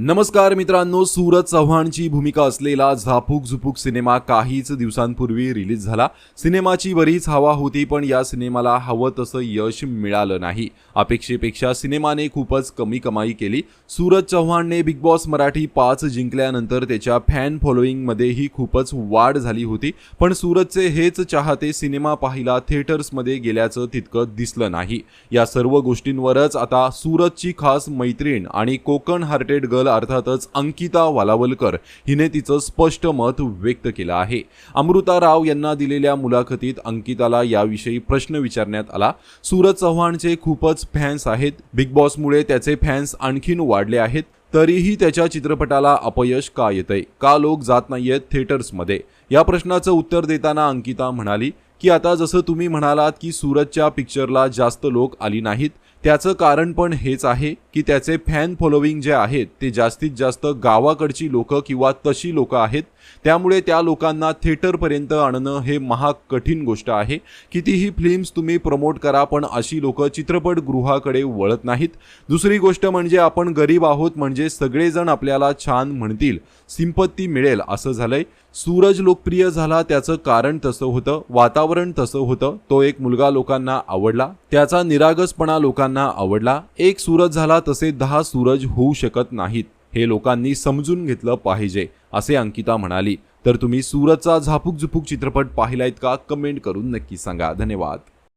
नमस्कार मित्रांनो सूरज चव्हाणची भूमिका असलेला झापूक झुपूक सिनेमा काहीच दिवसांपूर्वी रिलीज झाला. सिनेमाची बरीच हवा होती पण या सिनेमाला हवं तसं यश मिळालं नाही. अपेक्षेपेक्षा सिनेमाने खूपच कमी कमाई केली. सूरज चव्हाणने बिग बॉस मराठी पाच जिंकल्यानंतर त्याच्या फॅन फॉलोईंगमध्येही खूपच वाढ झाली होती. पण सूरजचे हेच चाहते सिनेमा पाहिला थिएटर्समध्ये गेल्याचं तितकं दिसलं नाही. या सर्व गोष्टींवरच आता सूरजची खास मैत्रीण आणि कोकण हार्टेड गर्ल अर्थातच अंकिता वालावलकर हिने तिचं स्पष्ट मत व्यक्त केलं आहे. अमृता राव यांना दिलेल्या मुलाखतीत अंकिताला याविषयी प्रश्न विचारण्यात आला. सूरज चव्हाणचे खूपच फॅन्स आहेत. बिग बॉसमुळे त्याचे फॅन्स आणखीन वाढले आहेत. तरीही त्याच्या चित्रपटाला अपयश का येतंय? का लोक जात नाहीयेत थिएटर्समध्ये या प्रश्नाचं उत्तर देताना अंकिता म्हणाली की आता जसं तुम्ही म्हणालात की सूरजच्या पिक्चरला जास्त लोक आली नाहीत त्याचं कारण पण हेच आहे की त्याचे फॅन फॉलोविंग जे आहेत ते जास्तीत जास्त गावाकडची लोकं किंवा तशी लोकं आहेत. त्यामुळे त्या लोकांना थिएटरपर्यंत आणणं हे महा कठीण गोष्ट आहे. कितीही फिल्म्स तुम्ही प्रमोट करा पण अशी लोक चित्रपटगृहाकडे वळत नाहीत. दुसरी गोष्ट म्हणजे आपण गरीब आहोत म्हणजे सगळेजण आपल्याला छान म्हणतील सिंपत्ती मिळेल असं झालंय. सूरज लोकप्रिय झाला त्याचं कारण तसं होतं. वातावरण तसं होतं. तो एक मुलगा लोकांना आवडला. त्याचा निरागसपणा लोकांना आवडला. एक सूरज झाला तसे दहा सूरज होऊ शकत नाहीत. हे लोकांनी समजून घेतलं पाहिजे असे अंकिता म्हणाली. तर तुम्ही सूरजचा झापूक झुपूक चित्रपट पाहिलायत का? कमेंट करून नक्की सांगा. धन्यवाद.